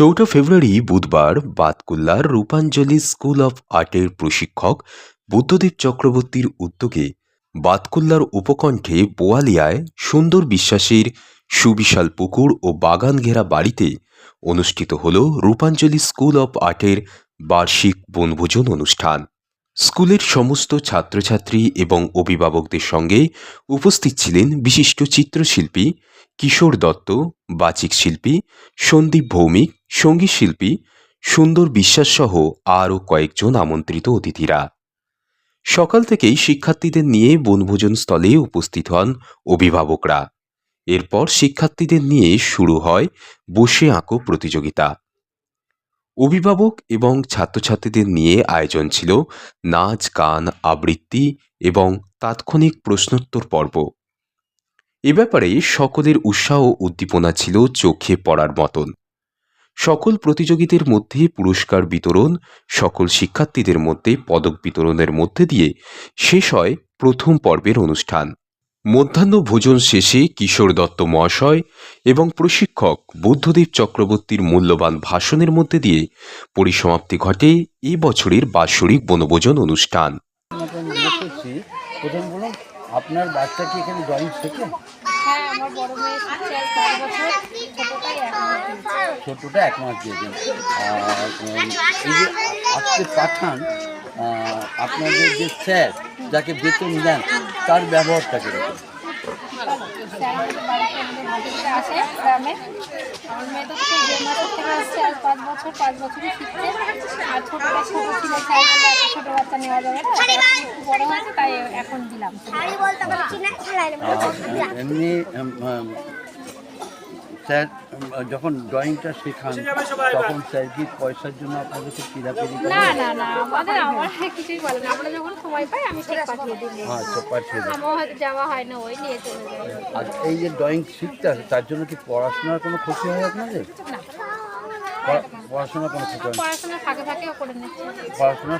চৌঠা ফেব্রুয়ারি বুধবার বাতকুল্লার রূপাঞ্জলি school of আর্টের প্রশিক্ষক বুদ্ধদেব চক্রবর্তীর উদ্যোগে বাতকুল্লার উপকণ্ঠে বোয়ালিয়ায় সুন্দর বিশ্বাসের সুবিশাল পুকুর ও বাগান ঘেরা বাড়িতে অনুষ্ঠিত হল রূপাঞ্জলি স্কুল অফ আর্টের বার্ষিক বনভোজন অনুষ্ঠান। স্কুলের সমস্ত ছাত্রছাত্রী এবং অভিভাবকদের সঙ্গে উপস্থিত ছিলেন বিশিষ্ট চিত্রশিল্পী কিশোর দত্ত, বাচিক শিল্পী, সন্দীপ ভৌমিক, সংগীত শিল্পী, সুন্দর বিশ্বাস সহ আরও কয়েকজন আমন্ত্রিত অতিথিরা। সকাল থেকেই শিক্ষার্থীদের নিয়ে বনভোজন স্থলে উপস্থিত হন অভিভাবকরা। এরপর শিক্ষার্থীদের নিয়ে শুরু হয় বসে আঁকো প্রতিযোগিতা। অভিভাবক এবং ছাত্রছাত্রীদের নিয়ে আয়োজন ছিল নাচ, গান, আবৃত্তি এবং তাৎক্ষণিক প্রশ্নোত্তর পর্ব। এ ব্যাপারে সকলের উৎসাহ উদ্দীপনা ছিল চোখে পড়ার মতন। সকল প্রতিযোগীদের মধ্যে পুরস্কার বিতরণ, সকল শিক্ষার্থীদের মধ্যে পদক বিতরণের মধ্যে দিয়ে শেষ হয় প্রথম পর্বের অনুষ্ঠান। মধ্যাহ্ন ভোজন শেষে কিশোর দত্ত মহাশয় এবং প্রশিক্ষক বুদ্ধদেব চক্রবর্তীর মূল্যবান ভাষণের মধ্যে দিয়ে পরিসমাপ্তি ঘটে এ বছরের বাৎসরিক বনভোজন অনুষ্ঠান। আপনার বাচ্চা কি এখানে ড্রয়িং শেখে হ্যাঁ আমার বড় মেয়ে শিখছে আজ বছর ছোটটাই এক মাস ছোটটা এক মাস দিয়েছেন আর এই যে আজকে পাঠান আপনাদের যে স্যার যাকে বেতন দেন তার ব্যবহারটা কীরকম? গ্রামে আমার মেয়ে তো থেকে আসছে আজ পাঁচ বছর পাঁচ বছরই শিখছে আর ছোটটা ছোটো ছিল বলল বাচ্চা নেওয়া যাবে না এখন একটু বড় হয়েছে তাই এখন দিলাম এমনি স্যার যখন ড্রয়িংটা শেখান তখন স্যার কি পয়সার জন্য আপনাদেরকে পিড়াপিড়ি করে না না না আমাদের আমার কিছুই বলে না। আমরা যখন সময় পাই আমি ঠিক পাঠিয়ে দিই। আচ্ছা পাঠিয়ে দিই আমার হয়তো যাওয়া হয় না ওই নিয়ে চলে যায় আর এই যে ড্রয়িং শিখতে তার জন্য কি পড়াশোনার কোনো ক্ষতি হয় আপনাদের? না পড়া- পড়াশোনার কোনো হয়? পড়াশোনা ফাঁকে ফাঁকেও করে নিচ্ছে। পড়াশোনা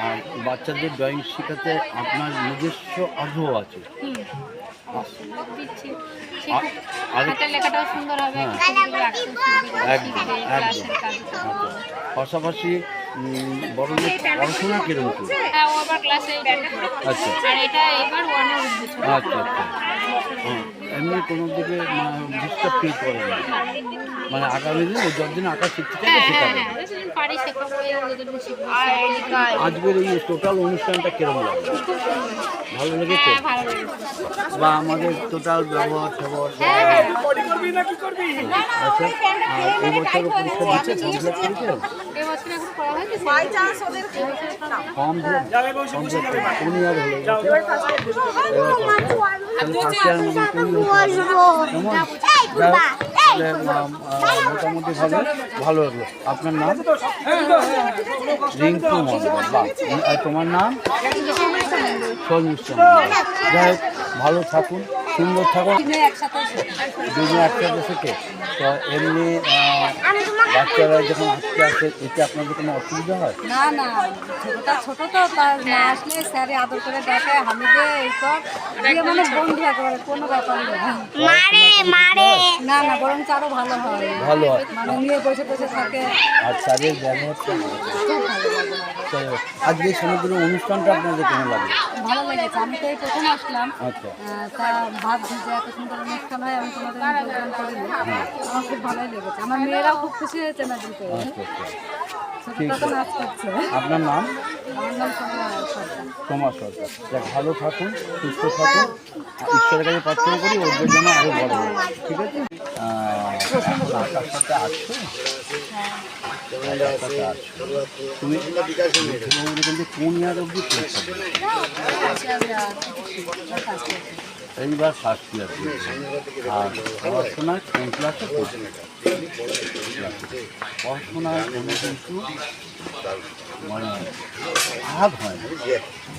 আর বাচ্চাদের ড্রয়িং শেখাতে আপনার নিজস্ব আগ্রহ আছে। হ্যাঁ। আচ্ছা। পাশাপাশি উম, বড় মেয়ে পড়াশোনা কীরকম হ্যাঁ আচ্ছা। আর এটা এবার ওয়ানে উঠবে ছোট আচ্ছা আচ্ছা। হ্যাঁ, এমনি কোনো দিকে ডিস্টার্ব ফিল করে না। মানে আগামী দিন ও যতদিন আঁকা শিখতে হ্যাঁ হ্যাঁ শেখাবে আজকের এই টোটাল অনুষ্ঠানটা কীরকম লাগে ভালো লেগেছে? হ্যাঁ ভালো লেগেছে। বা আমাদের টোটাল ব্যবহার ব্যবহার হ্যাঁ হ্যাঁ। আচ্ছা আর এই বছর পরীক্ষা দিচ্ছে করেছে? মোটামুটি ভাবে ভালো লাগল আপনার নাম রিঙ্কু আর তোমার নাম মন্ডল যাই হোক ভালো থাকুন সুন্দর থাকুন দুজনে একসাথে শেখে তো এমনি বাচ্চারা যখন আজকে আসে এতে আপনাদের কোনো অসুবিধা হয়? না না। ছোটটা ছোট তো তার না আসলে স্যারে আদর করে দেখে হামিদে এইসব দিয়ে মানে বন্ধু একেবারে কোনো ব্যাপার নেই না না বরং আরও ভালো হয়। ভালো হয়। মানে নিয়ে বসে বসে থাকে। আর তাদের ব্যবহারটা যাই হোক, আজকে এই অনুষ্ঠানটা আপনাদের কেমন লাগে ভালো লেগেছে। আমি তো এই প্রথম আসলাম। আচ্ছা। আহ, তা ভাবছি যে এত সুন্দর অনুষ্ঠান হয় আমি তোমাদের যোগদান করিনি আমার খুব ভালোই লেগেছে। আমার মেয়েরাও খুব খুশি হয়েছে না দিতে আচ্ছা আচ্ছা। ছোটটা তো নাচ করছে। আপনার নাম? আমার নাম সোমা সরকার। তোমার সরকার। ভালো থাকুন সুস্থ থাকুন। আর ঈশ্বরের কাছে প্রার্থনা করি ওদের জন্য আরও বড় ঠিক আছে? আসছো? তুমি কোন ইয়ার অবধি দেবে? এইবার ফার্স্ট ইয়ার আর পড়াশোনায় কোন ক্লাসে পড়াশোনায় কোনো কিন্তু মানে ভাগ হয়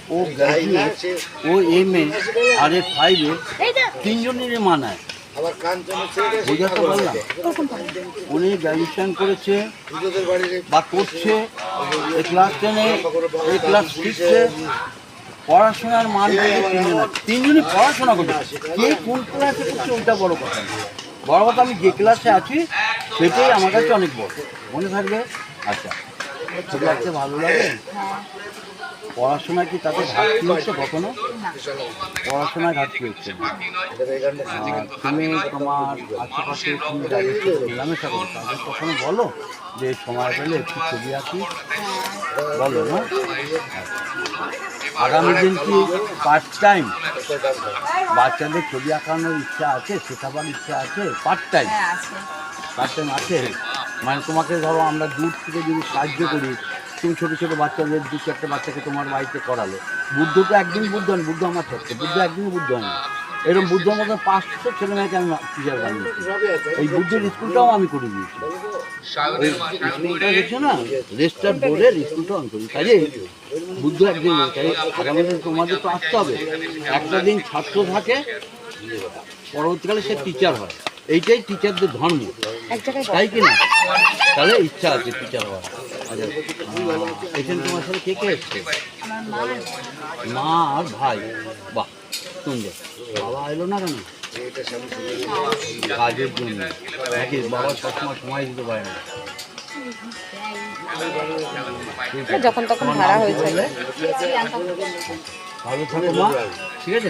ও গ্র্যাজুয়েট ও এম এ আর এ ফাইভে তিনজনেরই মানায় বোঝাতে পারলাম? উনি গ্র্যাজুয়েশন করেছে বা করছে ক্লাস টেনে ক্লাস সিক্সে পড়াশোনার মান তিনজনই পড়াশোনা করছে কে কোন ক্লাসে করছে ওইটা বড় কথা। বড় কথা আমি যে ক্লাসে আছি, সেটাই আমার কাছে অনেক বড়। মনে থাকবে? আচ্ছা। ছবি আঁকতে ভালো লাগে? হ্যাঁ পড়াশোনা কি তাতে ঘাটতি হচ্ছে কখনো? পড়াশোনায় ঘাটতি হচ্ছে। তুমি তোমার আশেপাশে তুমি যাদের মেলামেশা তাদের কখনো বলো যে সময় পেলে একটু ছবি আঁকি? বলো না আগামী দিন কি পার্ট টাইম বাচ্চাদের ছবি আঁকানোর ইচ্ছা আছে শেখাবার ইচ্ছা আছে? পার্ট টাইম পার্ট টাইম আছে? মানে তোমাকে ধরো আমরা দূর থেকে যদি সাহায্য করি তুমি ছোটো ছোটো বাচ্চাদের দু চারটে বাচ্চাকে তোমার বাড়িতে করালে বুদ্ধ তো একদিন বুদ্ধ হয় না, বুদ্ধ আমার ক্ষেত্রে বুদ্ধ একদিনই বুদ্ধ হয় না এরকম বুদ্ধর মতো পাঁচশো ছেলে মেয়েকে আমি টিচার বানিয়েছি। এই বুদ্ধের স্কুলটাও আমি করে দিয়েছি। ওই স্কুলটা দেখছ না? রেজিস্টার বোর্ডের স্কুলটাও আমি করি কাজে বুদ্ধ একদিন নয়, আগামী দিন তোমাদের তো আসতে হবে। একটা দিন ছাত্র থাকে পরবর্তীকালে সে টিচার হয়। এইটাই টিচারদের ধর্ম। তাই কি না? তাহলে ইচ্ছা আছে টিচার হওয়ার। আচ্ছা এখানে তোমার সাথে কে কে এসছে? মা মা আর ভাই। বাহ সুন্দর বাবা এলো না কেন? কাজের জন্য। নাকি বাবা সবসময় সময় দিতে পারে না। যখন তখন ভাড়া হয়েছে ভালো থাকো মা। ঠিক আছে?